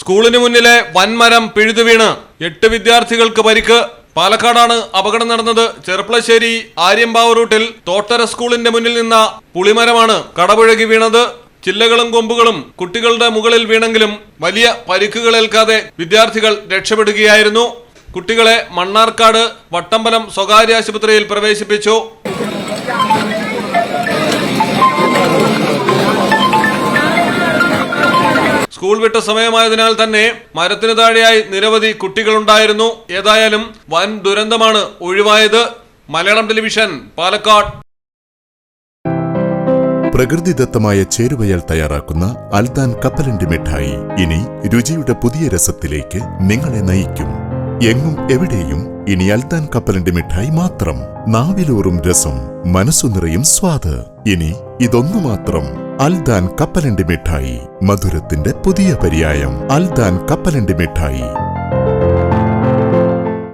സ്കൂളിന് മുന്നിലെ വൻമരം പിഴുതു വീണ് എട്ട് വിദ്യാർത്ഥികൾക്ക് പരിക്ക്. പാലക്കാടാണ് അപകടം നടന്നത്. ചെർപ്പളശ്ശേരി ആര്യമ്പാവ് റൂട്ടിൽ തോട്ടര സ്കൂളിന്റെ മുന്നിൽ നിന്ന പുളിമരമാണ് കടപുഴകി വീണത്. ചില്ലകളും കൊമ്പുകളും കുട്ടികളുടെ മുകളിൽ വീണെങ്കിലും വലിയ പരിക്കുകളേൽക്കാതെ വിദ്യാർത്ഥികൾ രക്ഷപ്പെടുകയായിരുന്നു. കുട്ടികളെ മണ്ണാർക്കാട് വട്ടമ്പലം സ്വകാര്യ ആശുപത്രിയിൽ പ്രവേശിപ്പിച്ചു. സ്കൂൾ വിട്ട സമയമായതിനാൽ തന്നെ മരത്തിന് താഴെയായി നിരവധി കുട്ടികളുണ്ടായിരുന്നു. ഏതായാലും വൻ ദുരന്തമാണ് ഒഴിവായത്. മലയാളം ടെലിവിഷൻ പാലക്കാട്. പ്രകൃതിദത്തമായ ചേരുവയാൽ തയ്യാറാക്കുന്ന അൽദാൻ കപ്പലണ്ടി മിഠായി ഇനി രുചിയുടെ പുതിയ രസത്തിലേക്ക് നിങ്ങളെ നയിക്കും. എങ്ങും എവിടെയും ഇനി അൽദാൻ കപ്പലണ്ടി മിഠായി മാത്രം. നാവിലോറും രസം മനസ്സു നിറയും സ്വാദ്. ഇനി ഇതൊന്നു മാത്രം അൽദാൻ കപ്പലണ്ടി മിഠായി മധുരത്തിന്റെ പുതിയ പര്യായം. അൽദാൻ കപ്പലണ്ടി മിഠായി